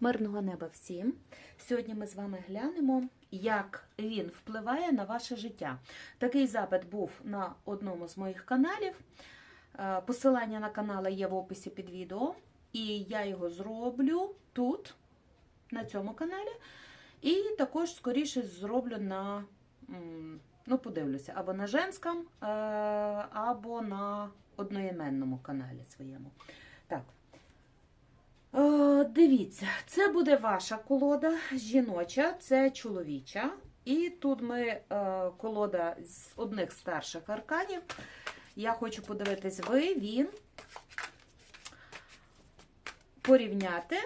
Мирного неба всім! Сьогодні ми з вами глянемо, як він впливає на ваше життя. Такий запит був на одному з моїх каналів. Е, Посилання на канал є в описі під відео, і я його зроблю тут, на цьому каналі. І також, скоріше, зроблю на, ну, подивлюся, або на женському, е, або на одноіменному каналі своєму. Так. Е, Дивіться, це буде ваша колода жіноча, це чоловіча. І тут ми е, колода з одних старших арканів. Я хочу подивитись ви, він, порівняти.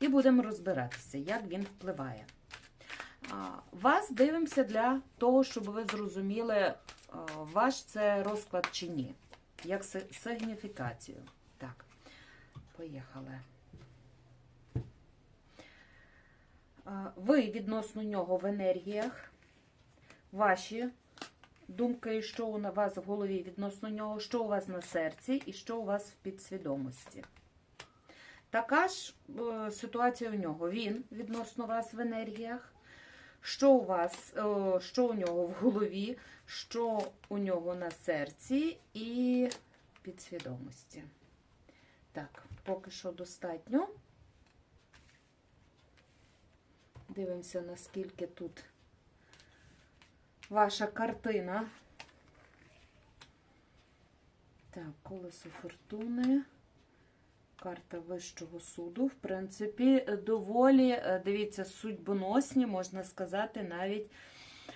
І будемо розбиратися, як він впливає. Вас дивимося для того, щоб ви зрозуміли, е, ваш це розклад чи ні, як си- сигніфікацію. Поїхали. Ви відносно нього в енергіях, ваші думки, що у вас в голові відносно нього, що у вас на серці і що у вас в підсвідомості. Така ж е, ситуація у нього. Він відносно вас в енергіях. Що у вас, е, що у нього в голові, що у нього на серці і підсвідомості. Так, поки що достатньо. Дивимося, наскільки тут ваша картина. Так, колесо фортуни. Карта Вищого суду. В принципі, доволі, е, дивіться, судьбоносні, можна сказати, навіть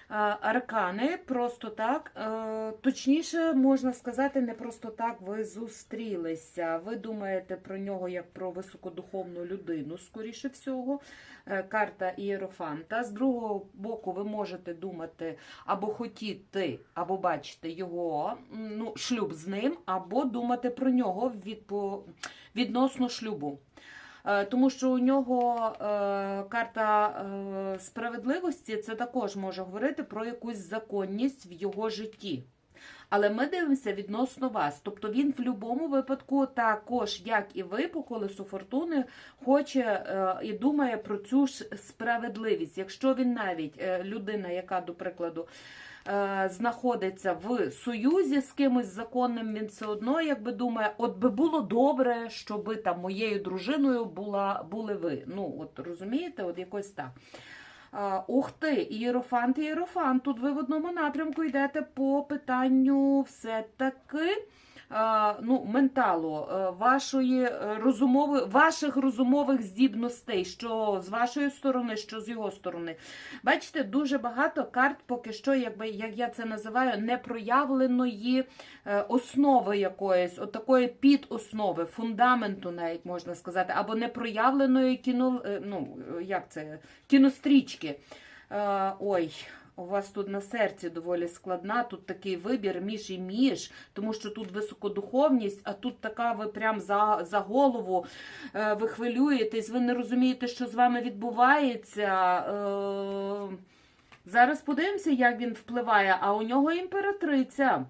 аркани. Просто так, е, точніше, можна сказати, не просто так ви зустрілися. Ви думаєте про нього як про високодуховну людину, скоріше всього. Е, Карта Ієрофанта. З другого боку, ви можете думати або хотіти, або бачити його ну, шлюб з ним, або думати про нього відносно шлюбу. Е, Тому що у нього е, карта е, справедливості це також може говорити про якусь законність в його житті. Але ми дивимося відносно вас. Тобто він в будь-якому випадку, також, як і ви, по колесу фортуни, хоче і думає про цю ж справедливість. Якщо він навіть людина, яка, до прикладу, знаходиться в союзі з кимось законним, він все одно якби думає, от би було добре, щоб там моєю дружиною була, були ви. Ну, от розумієте, от якось так. Ух ти, ієрофант, ієрофант. Тут ви в одному напрямку йдете по питанню все-таки ну, менталу, е, вашої е, розумової, ваших розумових здібностей, що з вашої сторони, що з його сторони. Бачите, дуже багато карт поки що, якби, як я це називаю, непроявленої е, основи якоїсь, от такої підоснови, фундаменту, навіть можна сказати, або непроявленої кіно, е, ну, е, як це, кінострічки. Е, Ой, у вас тут на серці доволі складна, тут такий вибір між і між, тому що тут високодуховність, а тут така ви прям за, за голову, е, ви хвилюєтесь, ви не розумієте, що з вами відбувається. Е, Зараз подивимося, як він впливає, а у нього імператриця.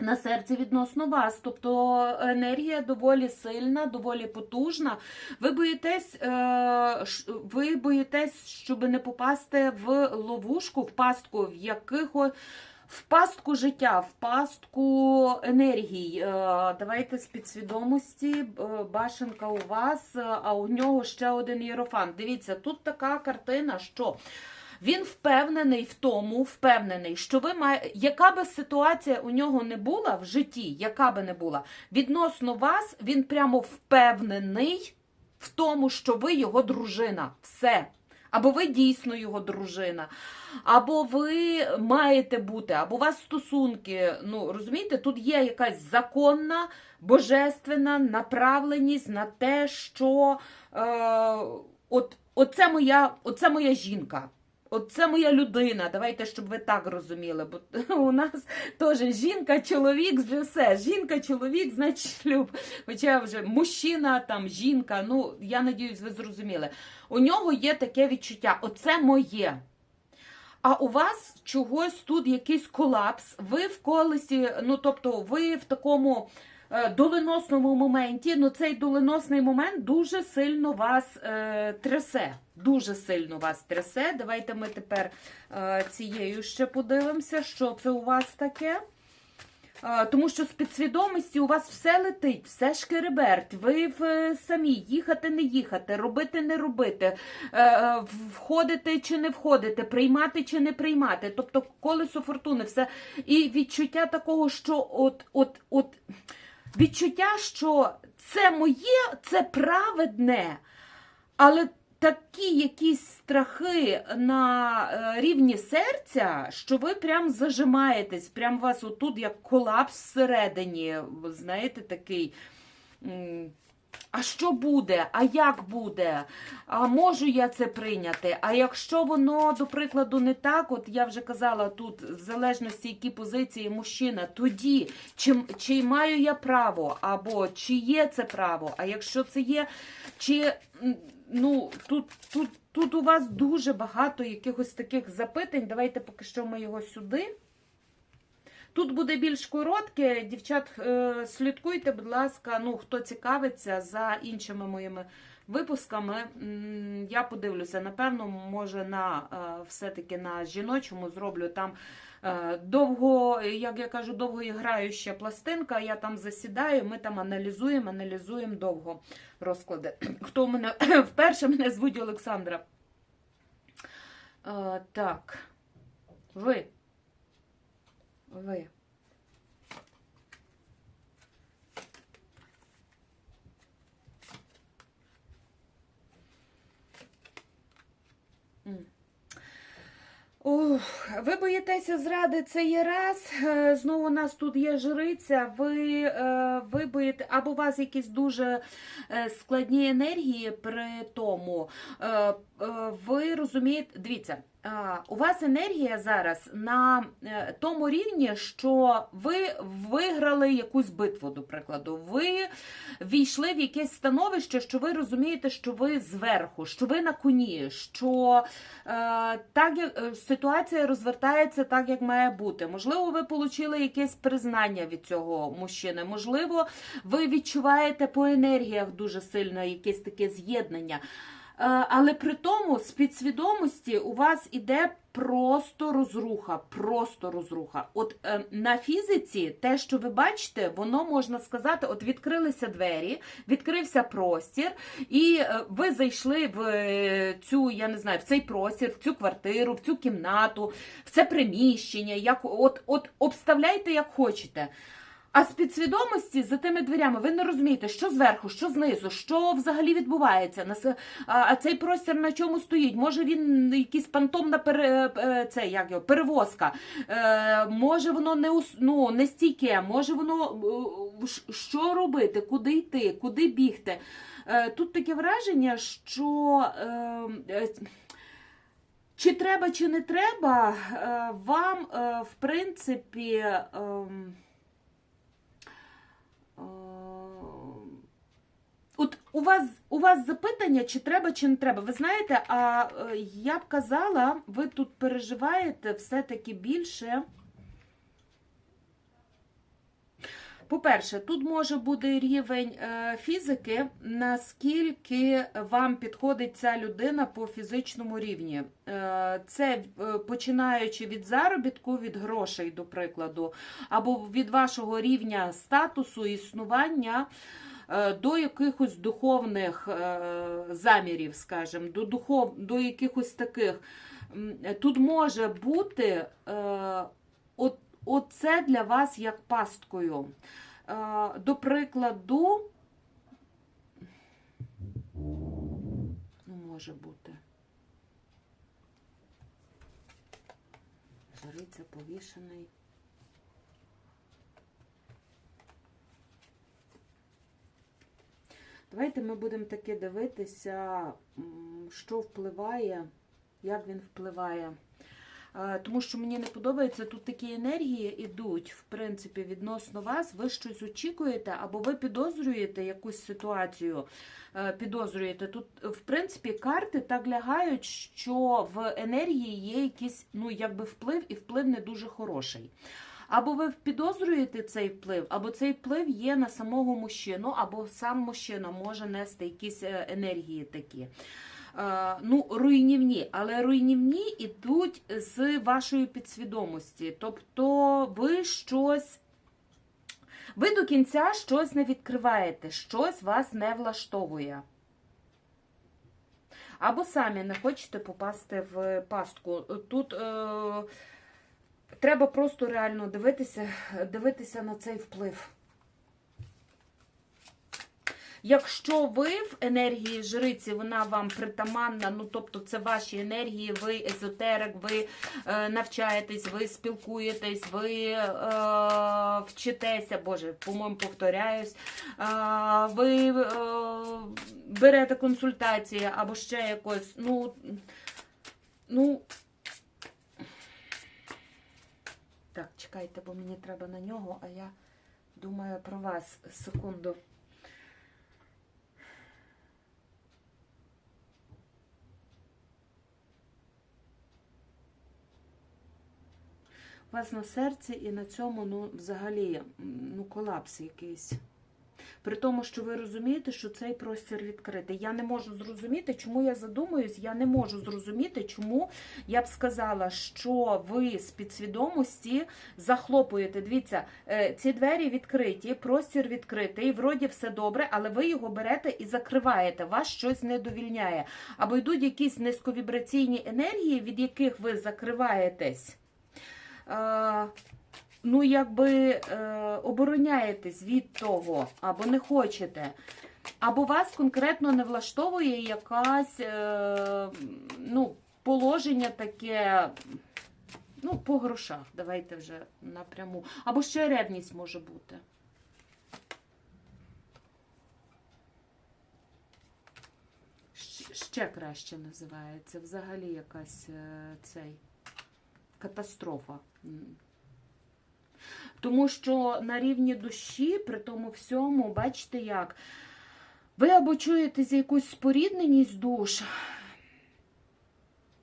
На серці відносно вас, тобто енергія доволі сильна, доволі потужна. Ви боїтесь, е, ви боїтесь, щоб не попасти в ловушку, в пастку, в якихось. В пастку життя, в пастку енергій. Е, Давайте з підсвідомості. е, Башенка у вас, а у нього ще один єрофант. Дивіться, тут така картина, що він впевнений в тому, впевнений, що ви має, яка би ситуація у нього не була в житті, яка би не була, відносно вас, він прямо впевнений в тому, що ви його дружина. Все. Або ви дійсно його дружина, або ви маєте бути, або у вас стосунки. Ну, розумієте, тут є якась законна, божественна направленість на те, що е, от, оце, моя, оце моя жінка. Оце моя людина. Давайте, щоб ви так розуміли. Бо у нас теж жінка, чоловік, вже все. Жінка, чоловік, значить шлюб. Хоча вже мужчина, там жінка. Ну я надіюсь, ви зрозуміли. У нього є таке відчуття: оце моє. А у вас чогось тут якийсь колапс. Ви в колесі, ну тобто, ви в такому. Е, доленосному моменті, ну цей доленосний момент дуже сильно вас е, трясе. Дуже сильно вас трясе. Давайте ми тепер е, цією ще подивимося, що це у вас таке. Е, Тому що з підсвідомості у вас все летить, все шкереберть. Ви в е, самі їхати, не їхати, робити, не робити, е, е, входити чи не входити, приймати чи не приймати. Тобто колесо фортуни, все. І відчуття такого, що от, от, от відчуття, що це моє, це праведне, але такі якісь страхи на е, рівні серця, що ви прям зажимаєтесь, прям вас отут як колапс всередині, знаєте, такий. А що буде? А як буде? А можу я це прийняти? А якщо воно, до прикладу, не так, от я вже казала тут, в залежності, які позиції мужчина, тоді чи, чи маю я право, або чи є це право, а якщо це є, чи ну тут, тут, тут у вас дуже багато якихось таких запитань. Давайте поки що ми його сюди. Тут буде більш коротке. Дівчат, е, слідкуйте, будь ласка, ну, хто цікавиться за іншими моїми випусками. Я подивлюся, напевно, може, на е, все-таки на жіночому зроблю там е, довго, як я кажу, довгоіграюча пластинка. Я там засідаю, ми там аналізуємо, аналізуємо довго розклади. Хто в мене вперше мене звуть Олександра. Так, ви. Ви. Ви боїтеся зради, це є раз. Е, Знову у нас тут є жриця. Ви, е, ви боїте, або у вас якісь дуже е, складні енергії при тому. Ви розумієте, дивіться, у вас енергія зараз на е, тому рівні, що ви виграли якусь битву, до прикладу. Ви війшли в якесь становище, що ви розумієте, що ви зверху, що ви на коні, що е, так як е, ситуація розвертається так, як має бути. Можливо, ви отримали якесь признання від цього мужчини. Можливо, ви відчуваєте по енергіях дуже сильно якесь таке з'єднання. Е, Але при тому з підсвідомості у вас іде просто розруха, просто розруха. От е, на фізиці, те, що ви бачите, воно можна сказати, от відкрилися двері, відкрився простір, і е, ви зайшли в е, цю, я не знаю, в цей простір, в цю квартиру, в цю кімнату, в це приміщення. Як от, от обставляйте як хочете. А з підсвідомості за тими дверями ви не розумієте, що зверху, що знизу, що взагалі відбувається. А цей простір на чому стоїть? Може він якийсь фантомна пере, е, це, як його, перевозка? Е, може воно не, ну, не стійке, може воно е, що робити, куди йти, куди бігти. Тут таке враження, що. Чи треба, чи не треба, вам, в принципі, ем, е, От у вас у вас запитання, чи треба, чи не треба. Ви знаєте, а е, я б казала, ви тут переживаєте все-таки більше. По-перше, тут може бути рівень е, фізики, наскільки вам підходить ця людина по фізичному рівні. Е, це починаючи від заробітку, від грошей, до прикладу, або від вашого рівня статусу, існування до якихось духовних е, замірів, скажімо, до, духов, до якихось таких. Тут може бути е, от, оце для вас як пасткою. Е, До прикладу, ну, може бути. Жариця повішений. Давайте ми будемо таки дивитися, що впливає, як він впливає. Е, Тому що мені не подобається, тут такі енергії йдуть, в принципі, відносно вас. Ви щось очікуєте, або ви підозрюєте якусь ситуацію. е, Підозрюєте. Тут, в принципі, карти так лягають, що в енергії є якийсь, ну, якби вплив, і вплив не дуже хороший. Або ви підозрюєте цей вплив, або цей вплив є на самого мужчину, або сам мужчина може нести якісь е, енергії такі. Е, Ну, руйнівні, але руйнівні йдуть з вашої підсвідомості. Тобто ви щось. Ви до кінця щось не відкриваєте, щось вас не влаштовує. Або самі не хочете попасти в пастку. Тут е, треба просто реально дивитися, дивитися на цей вплив. Якщо ви в енергії жриці, вона вам притаманна, ну тобто це ваші енергії, ви езотерик, ви е, навчаєтесь, ви спілкуєтесь, ви е, вчитеся, Боже, по-моєму, повторяюсь, е, ви е, берете консультації або ще якось, ну, ну. Так, чекайте, бо мені треба на нього, а я думаю про вас секунду. У вас на серці і на цьому, ну, взагалі, ну, колапс якийсь. При тому, що ви розумієте, що цей простір відкритий. Я не можу зрозуміти, чому я задумуюсь, я не можу зрозуміти, чому я б сказала, що ви з підсвідомості захлопуєте. Дивіться, е, ці двері відкриті, простір відкритий, вроді все добре, але ви його берете і закриваєте, вас щось не довільняє. Або йдуть якісь низьковібраційні енергії, від яких ви закриваєтесь. Ну, якби е, обороняєтесь від того, або не хочете, або вас конкретно не влаштовує якась е, ну, положення таке, ну, по грошах, давайте вже напряму. Або ще ревність може бути. Ще краще називається. Взагалі якась е, цей катастрофа. Тому що на рівні душі, при тому всьому, бачите як, ви або чуєте за якусь спорідненість душ,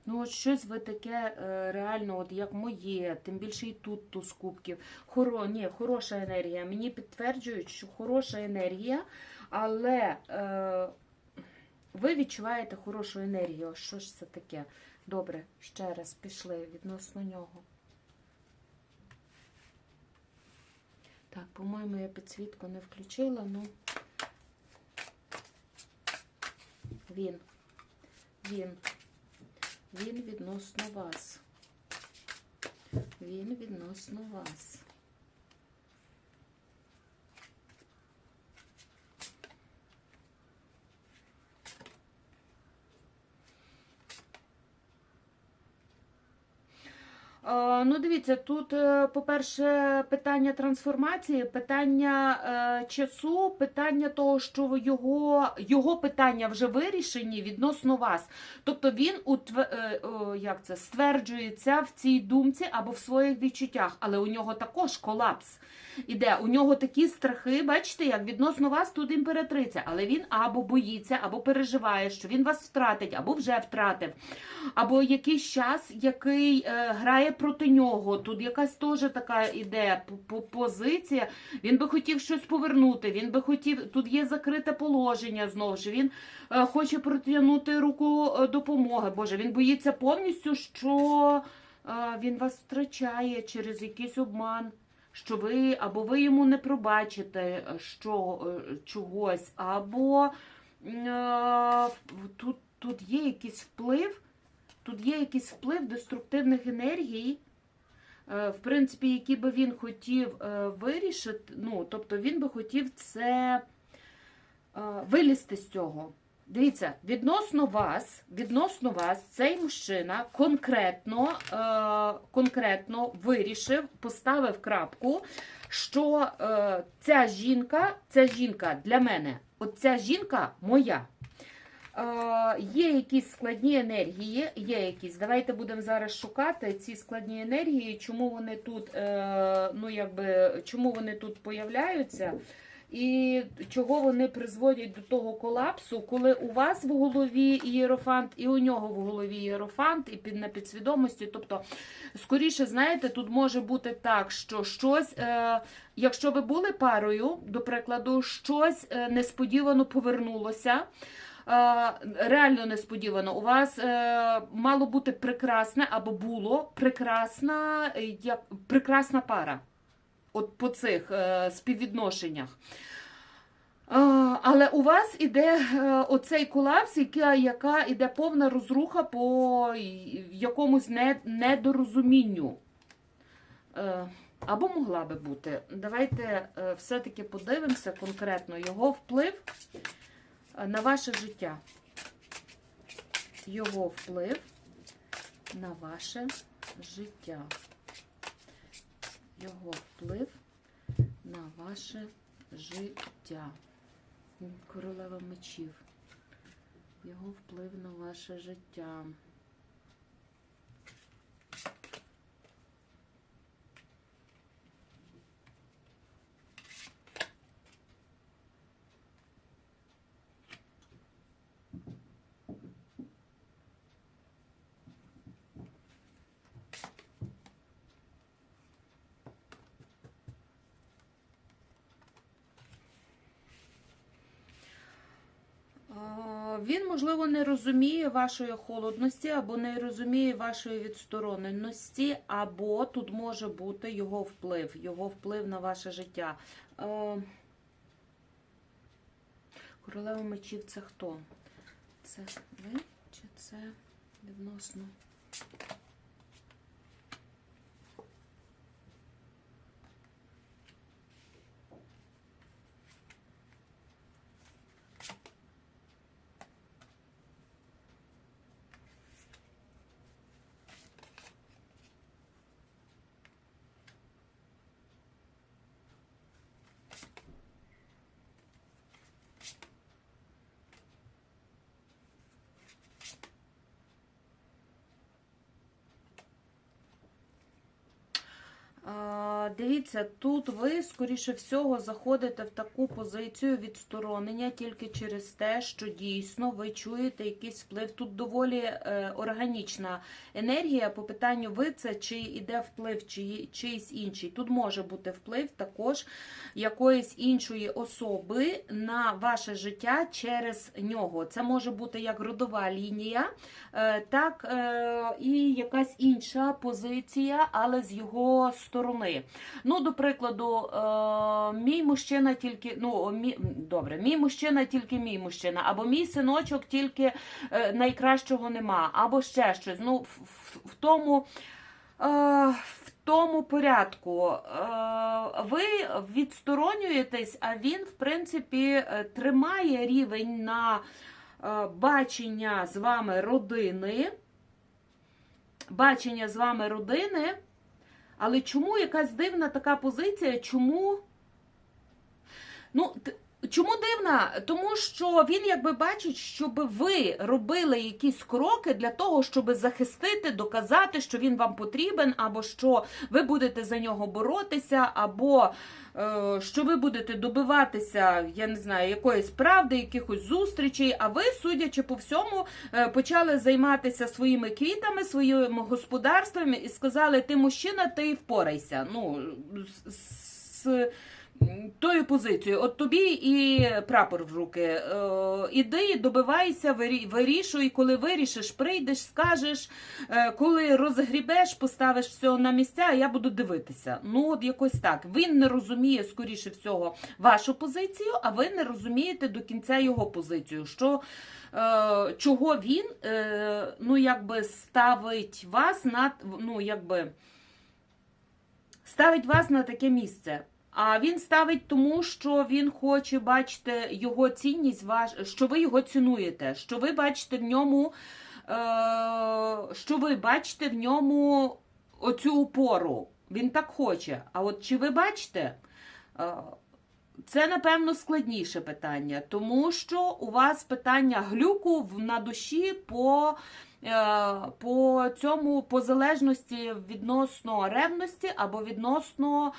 ну от щось ви таке е, реально, от як моє, тим більше і тут туз кубків. Хоро, ні, хороша енергія. Мені підтверджують, що хороша енергія, але е, ви відчуваєте хорошу енергію. Що ж це таке? Добре, ще раз пішли відносно нього. Так, по-моєму, я підсвітку не включила, ну він. Він. Він відносно вас. Він відносно вас. Ну, дивіться, тут, е, по-перше, питання трансформації, питання е, часу, питання того, що його, його питання вже вирішені відносно вас. Тобто він е, як це, стверджується в цій думці або в своїх відчуттях, але у нього також колапс іде. У нього такі страхи, бачите, як відносно вас тут імператриця, але він або боїться, або переживає, що він вас втратить, або вже втратив, або якийсь час, який е, грає проти нього. Тут якась теж така іде позиція. Він би хотів щось повернути. Він би хотів, тут є закрите положення знову ж. Він е, хоче протягнути руку е, допомоги. Боже, він боїться повністю, що е, він вас втрачає через якийсь обман. Що ви або ви йому не пробачите е, що, е, чогось, або е, тут, тут є якийсь вплив, тут є якийсь вплив деструктивних енергій, е, в принципі, які би він хотів вирішити. Ну, тобто він би хотів це вилізти з цього. Дивіться, відносно вас, відносно вас, цей мужчина конкретно, е, конкретно вирішив, поставив крапку, що е, ця жінка, ця жінка для мене, от ця жінка моя. Е, є якісь складні енергії, є якісь. Давайте будемо зараз шукати ці складні енергії, чому вони тут, е, ну якби, чому вони тут появляються. І чого вони призводять до того колапсу, коли у вас в голові ієрофант, і у нього в голові ієрофант, і під на підсвідомості. Тобто, скоріше, знаєте, тут може бути так, що щось, е, якщо ви були парою, до прикладу, щось е, несподівано повернулося. Е, Реально несподівано. У вас е, мало бути прекрасне або було прекрасна, як прекрасна пара. От по цих е, співвідношеннях. Е, але у вас іде е, оцей колапс, яка, яка іде повна розруха по якомусь не, недорозумінню. Е, або могла би бути. Давайте все-таки подивимося конкретно його вплив на ваше життя. Його вплив на ваше життя. Його вплив на ваше життя. Королева мечів. Його вплив на ваше життя. А, Він, можливо, не розуміє вашої холодності, або не розуміє вашої відстороненості, або тут може бути його вплив, його вплив на ваше життя. Е, Королева мечів це хто? Це ви чи це відносно? А, Дивіться, тут ви, скоріше всього, заходите в таку позицію відсторонення тільки через те, що дійсно ви чуєте якийсь вплив. Тут доволі е, органічна енергія. По питанню ви це чи йде вплив, чи чийсь інший. Тут може бути вплив також якоїсь іншої особи на ваше життя через нього. Це може бути як родова лінія, е, так е, і якась інша позиція, але з його сторони. Ну, до прикладу, е, мій мужчина тільки, ну, мій, добре, мій мужчина тільки мій мужчина, або мій синочок тільки е, найкращого нема, або ще щось. Ну, в, в, тому. Е, в тому порядку ви відсторонюєтесь, а він, в принципі, тримає рівень на бачення з вами родини. Бачення з вами родини. Але чому якась дивна така позиція? Чому? Ну, т- Тому що він якби бачить, щоб ви робили якісь кроки для того, щоб захистити, доказати, що він вам потрібен, або що ви будете за нього боротися, або е, що ви будете добиватися, я не знаю, якоїсь правди, якихось зустрічей. А ви, судячи по всьому, е, почали займатися своїми квітами, своїм господарством і сказали: ти мужчина, ти впорайся. Ну, з тою позицією. От тобі і прапор в руки. Е, іди, добивайся, вирішуй. Коли вирішиш, прийдеш, скажеш. Е, коли розгрібеш, поставиш все на місця, а я буду дивитися. Ну, от якось так. Він не розуміє, скоріше всього, вашу позицію, а ви не розумієте до кінця його позицію. Що е, чого він ну, якби ставить вас на ну, якби, ставить вас на таке місце. А він ставить тому, що він хоче бачити його цінність, що ви його цінуєте, що ви бачите в ньому, е, що ви бачите в ньому оцю опору. Він так хоче. А от чи ви бачите? Е, це, напевно, складніше питання, тому що у вас питання глюку на душі по, е, по цьому по залежності відносно ревності або відносно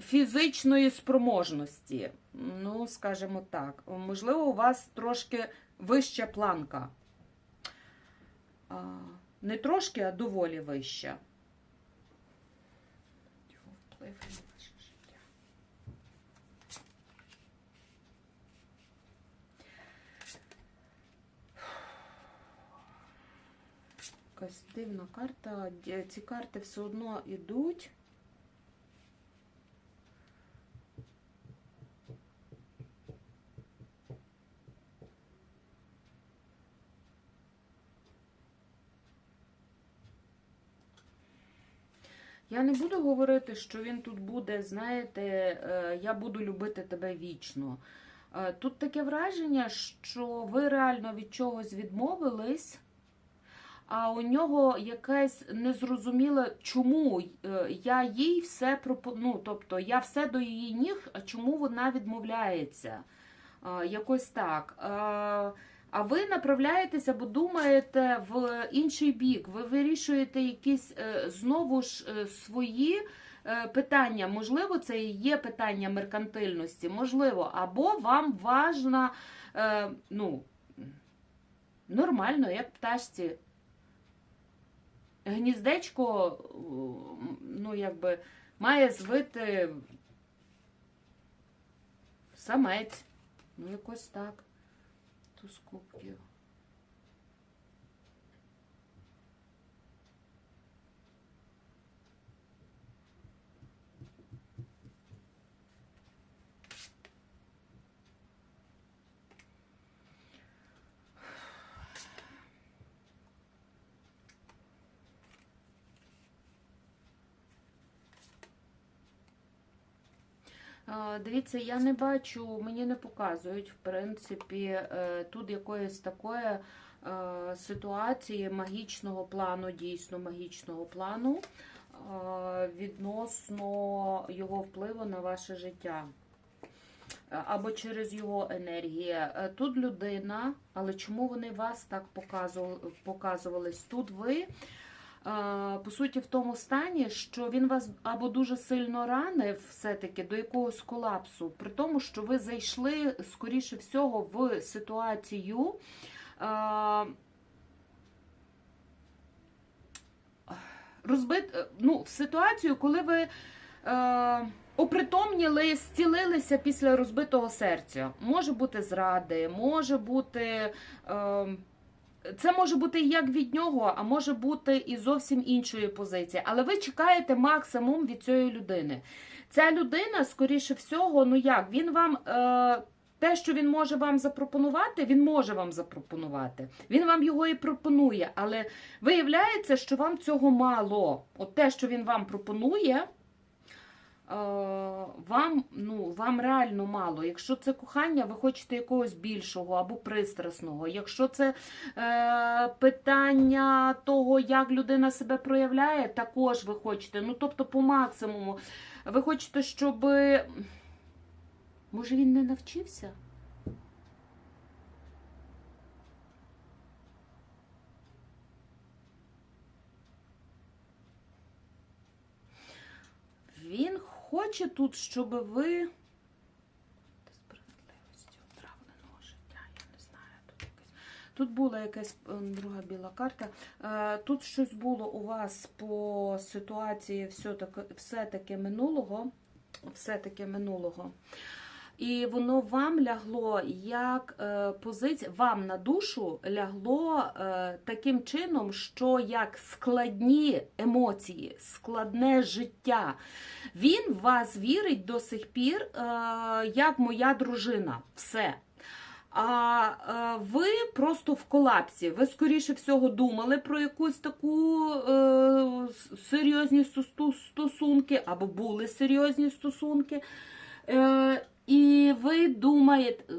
фізичної спроможності. Ну, скажімо так. Можливо, у вас трошки вища планка. Не трошки, а доволі вища. Якась дивна карта. Ці карти все одно йдуть. Не буду говорити, що він тут буде, знаєте, е, я буду любити тебе вічно. Е, Тут таке враження, що ви реально від чогось відмовились, а у нього якесь незрозуміле, чому е, я їй все пропоную, тобто я все до її ніг, а чому вона відмовляється? Якось так. А ви направляєтеся, бо думаєте в інший бік. Ви вирішуєте якісь е, знову ж е, свої е, питання. Можливо, це і є питання меркантильності, можливо, або вам важна, ну, нормально, як пташці. Гніздечко, ну, якби, має звити самець. Ну, якось так. Туз кубків. Дивіться, я не бачу, мені не показують, в принципі, е, тут якоїсь такої е, ситуації магічного плану, дійсно магічного плану, е, відносно його впливу на ваше життя. Або через його енергії. Е, Тут людина, але чому вони вас так показувались? Тут ви по суті в тому стані, що він вас або дуже сильно ранив, все-таки до якогось колапсу, при тому, що ви зайшли, скоріше всього, в ситуацію. Розбит, ну, в ситуацію, коли ви е, опритомніли, зцілилися після розбитого серця. Може бути зради, може бути. Е, це може бути як від нього, а може бути і зовсім іншої позиції. Але ви чекаєте максимум від цієї людини. Ця людина, скоріше всього, ну як, він вам. Е, те, що він може вам запропонувати, він може вам запропонувати. Він вам його і пропонує, але виявляється, що вам цього мало. От те, що він вам пропонує, вам, ну, вам реально мало. Якщо це кохання, ви хочете якогось більшого або пристрасного. Якщо це е, питання того, як людина себе проявляє, також ви хочете. Ну, тобто, по максимуму. Ви хочете, щоб. Може, він не навчився? Він хоче тут, щоб ви. Тут, була якась е, друга біла карта. Е, Тут щось було у вас по ситуації все-таки, все-таки минулого. Все-таки минулого. І воно вам лягло як е, позиція, вам на душу лягло е, таким чином, що як складні емоції, складне життя. Він в вас вірить до сих пір, е, як моя дружина. Все. А ви просто в колапсі. Ви, скоріше всього, думали про якусь таку е, серйозні стосунки, або були серйозні стосунки. Е, і ви думаєте,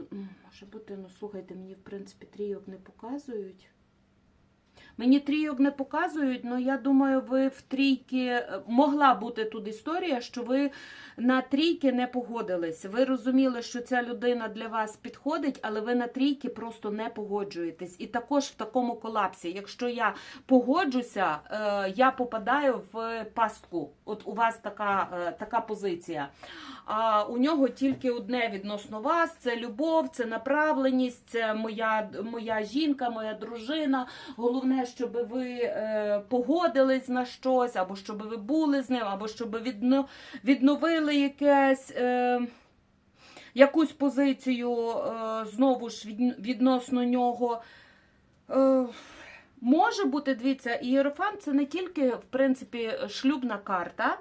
може бути, ну слухайте, мені в принципі трійок не показують. Мені трійок не показують, але я думаю, ви в трійки е, могла бути тут історія, що ви на трійки не погодились. Ви розуміли, що ця людина для вас підходить, але ви на трійки просто не погоджуєтесь. І також в такому колапсі, якщо я погоджуся, е, я попадаю в пастку. От у вас така, е, така позиція. А у нього тільки одне відносно вас: це любов, це направленість, це моя, моя жінка, моя дружина. Головне, щоб ви е, погодились на щось, або щоб ви були з ним, або щоб відно, відновили якесь. Е, Якусь позицію е, знову ж від, відносно нього. Е, може бути, дивіться, ієрофант це не тільки, в принципі, шлюбна карта.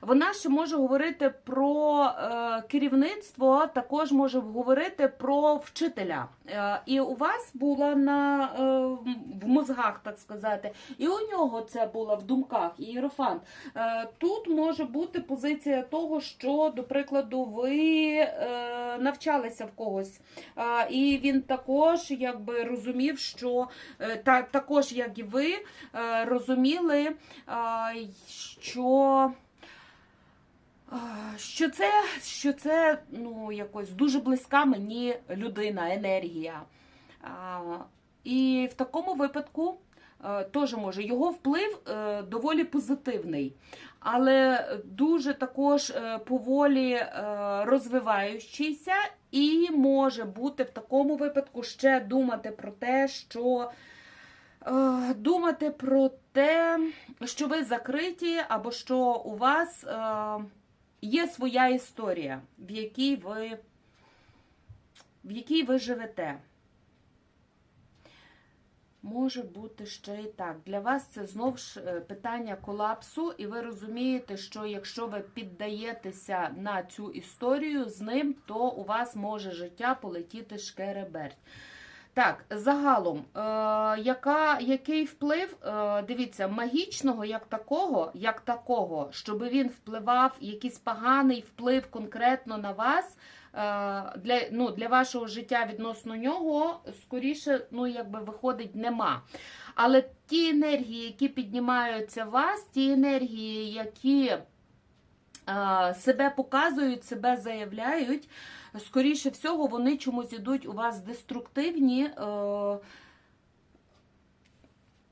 Вона ще може говорити про е, керівництво, також може говорити про вчителя. Е, і у вас була на, е, в мозгах, так сказати, і у нього це було в думках, ієрофант. Е, тут може бути позиція того, що, до прикладу, ви е, навчалися в когось. Е, і він також якби розумів, що е, та, також, як і ви, е, розуміли, е, що. Що це, що це ну, якось дуже близька мені людина, енергія. І в такому випадку е, теж може його вплив е, доволі позитивний, але дуже також е, поволі е, розвиваючийся, і може бути в такому випадку ще думати про те, що. Е, Думати про те, що ви закриті, або що у вас е, є своя історія, в якій ви, в якій ви живете. Може бути ще і так. Для вас це знову ж е, питання колапсу, і ви розумієте, що якщо ви піддаєтеся на цю історію з ним, то у вас може життя полетіти шкереберть. Так, загалом, е, яка, який вплив, е, дивіться, магічного як такого, як такого, щоб він впливав, якийсь поганий вплив конкретно на вас, е, для, ну, для вашого життя відносно нього, скоріше, ну, якби виходить, нема. Але ті енергії, які піднімаються в вас, ті енергії, які е, себе показують, себе заявляють, скоріше всього, вони чомусь ідуть у вас деструктивні. Е,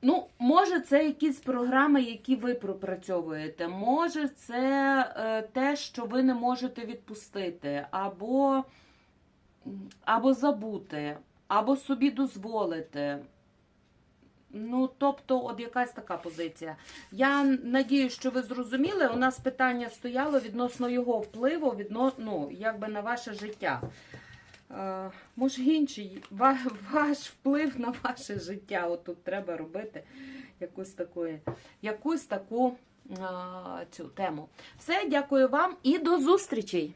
ну, може, це якісь програми, які ви пропрацьовуєте. Може, це е, те, що ви не можете відпустити, або, або забути, або собі дозволити. Ну, тобто, от якась така позиція. Я надію, що ви зрозуміли. У нас питання стояло відносно його впливу, відно, ну, якби на ваше життя. Е, може, інший ва- ваш вплив на ваше життя. От тут треба робити якусь таку, якусь таку а, цю тему. Все, дякую вам і до зустрічей!